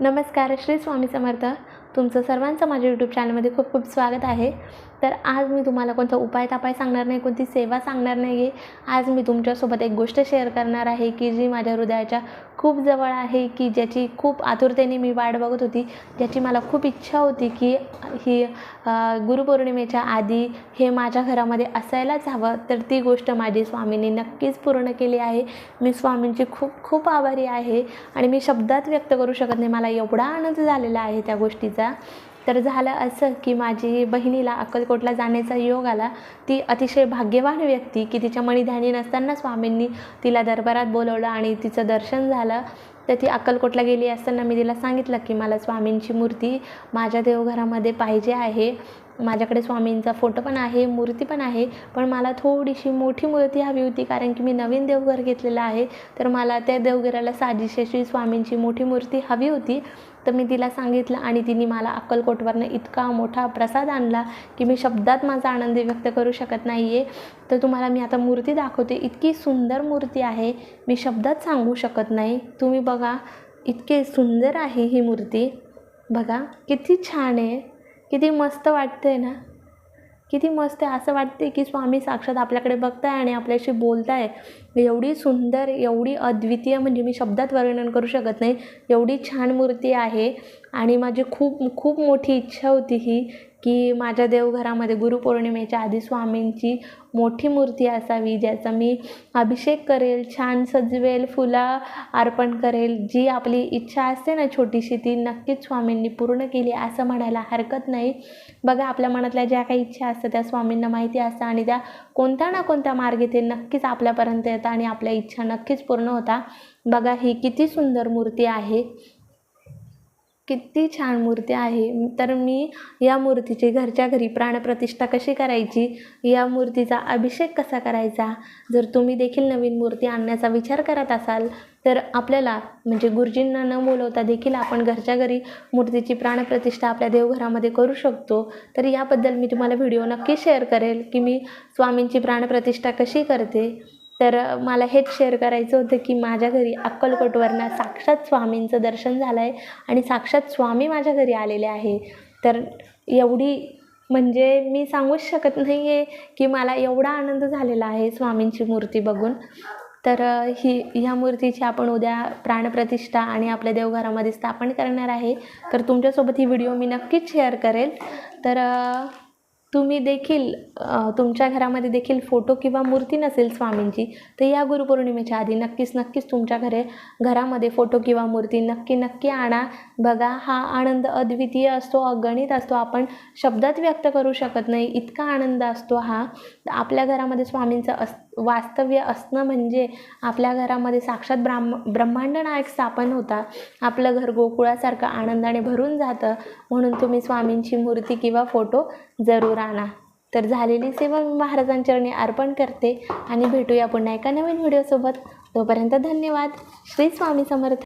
नमस्कार श्री स्वामी समर्थ. तुमचं सर्वांचं माझ्या यूट्यूब चॅनलमध्ये खूप खूप स्वागत आहे. तर आज मी तुम्हाला कोणता उपाय तापाय सांगणार नाही कोणती सेवा सांगणार नाही आहे आज मी तुमच्यासोबत एक गोष्ट शेअर करणार आहे की जी माझ्या हृदयाच्या खूप जवळ आहे की ज्याची खूप आतुरतेने मी वाट बघत होती. ज्याची मला खूप इच्छा होती की ही गुरुपौर्णिमेच्या आधी हे माझ्या घरामध्ये असायलाच हवं. तर ती गोष्ट माझी स्वामींनी नक्कीच पूर्ण केली आहे. मी स्वामींची खूप खूप आभारी आहे आणि मी शब्दात व्यक्त करू शकत नाही. मला एवढा आनंद झालेला आहे त्या गोष्टीचा. तर झालं असं की माझी बहिणीला अक्कलकोटला जाण्याचा योग आला. ती अतिशय भाग्यवान व्यक्ती की तिच्या मणिध्यानी नसताना स्वामींनी तिला दरबारात बोलवलं आणि तिचं दर्शन झालं. तर ती अक्कलकोटला गेली असताना मी तिला सांगितलं की मला स्वामींची मूर्ती माझ्या देवघरामध्ये पाहिजे आहे. माझ्याकडे स्वामींचा फोटो पण आहे मूर्ती पण आहे पण मला थोडीशी मोठी मूर्ती हवी होती कारण की मी नवीन देवघर घेतलेलं आहे. तर मला त्या देवघराला साजिशेशी स्वामींची मोठी मूर्ती हवी होती. तर मी तिला सांगितलं आणि तिने मला अक्कलकोटवरनं इतका मोठा प्रसाद आणला की मी शब्दात माझा आनंद व्यक्त करू शकत नाही आहे तर तुम्हाला मी आता मूर्ती दाखवते. इतकी सुंदर मूर्ती आहे मी शब्दात सांगू शकत नाही. तुम्ही बघा इतके सुंदर आहे ही मूर्ती. बघा किती छान आहे. किती मस्त वाटते ना? किती मस्त आहे. असं वाटते की स्वामी साक्षात आपल्याकडे बघताय आणि आपल्याशी बोलताय. एवढी सुंदर एवढी अद्वितीय म्हणजे मी शब्दात वर्णन करू शकत नाही. एवढी छान मूर्ती आहे आणि माझी खूप खूप मोठी इच्छा होती ही की माझ्या देवघरामध्ये गुरुपौर्णिमेच्या आधी स्वामींची मोठी मूर्ती असावी ज्याचा मी अभिषेक करेल छान सजवेल फुला अर्पण करेल. जी आपली इच्छा असते ना छोटीशी ती नक्कीच स्वामींनी पूर्ण केली असं म्हणायला हरकत नाही. बघा आपल्या मनातल्या ज्या काही इच्छा असतात त्या स्वामींना माहिती असतं आणि त्या कोणत्या ना कोणत्या मार्गे ते नक्कीच आपल्यापर्यंत येतात आणि आपल्या इच्छा नक्कीच पूर्ण होता बघा ही किती सुंदर मूर्ती आहे. किती छान मूर्ती आहे. तर मी या मूर्तीची घरच्या घरी प्राणप्रतिष्ठा कशी करायची? या मूर्तीचा अभिषेक कसा करायचा? जर तुम्ही देखील नवीन मूर्ती आणण्याचा विचार करत असाल तर आपल्याला म्हणजे गुरुजींना न बोलवता देखील आपण घरच्या घरी मूर्तीची प्राणप्रतिष्ठा आपल्या देवघरामध्ये करू शकतो. तर याबद्दल मी तुम्हाला व्हिडिओ नक्की शेअर करेल की मी स्वामींची प्राणप्रतिष्ठा कशी करते. तर मला हेच शेअर करायचं होतं की माझ्या घरी अक्कलकोटवरनं साक्षात स्वामींचं दर्शन झालं आहे आणि साक्षात स्वामी माझ्या घरी आलेले आहे. तर एवढी म्हणजे मी सांगूच शकत नाही आहे की मला एवढा आनंद झालेला आहे स्वामींची मूर्ती बघून. तर ही ह्या मूर्तीची आपण उद्या प्राणप्रतिष्ठा आणि आपल्या देवघरामध्ये स्थापन करणार आहे. तर तुमच्यासोबत ही व्हिडिओ मी नक्कीच शेअर करेल. तर तुम्ही देखील तुमच्या घरामध्ये देखील फोटो किंवा मूर्ती नसेल स्वामींची तर या गुरुपौर्णिमेच्या आधी नक्कीच नक्कीच तुमच्या घरे घरामध्ये फोटो किंवा मूर्ती नक्की नक्की आणा. बघा हा आनंद अद्वितीय असतो अगणित असतो. आपण शब्दात व्यक्त करू शकत नाही. इतका आनंद असतो हा. आपल्या घरामध्ये स्वामींचं अस वास्तव्य असणं म्हणजे आपल्या घरामध्ये साक्षात ब्राह्म ब्रह्मांड नायक स्थापन होता. आपलं घर गोकुळासारखं आनंदाने भरून जातं. म्हणून तुम्ही स्वामींची मूर्ती किंवा फोटो जरूर आणा. तर झालेली सेवा मी महाराजांचरणी अर्पण करते आणि भेटूया पुन्हा एका नवीन व्हिडिओसोबत. तोपर्यंत धन्यवाद. श्री स्वामी समर्थ.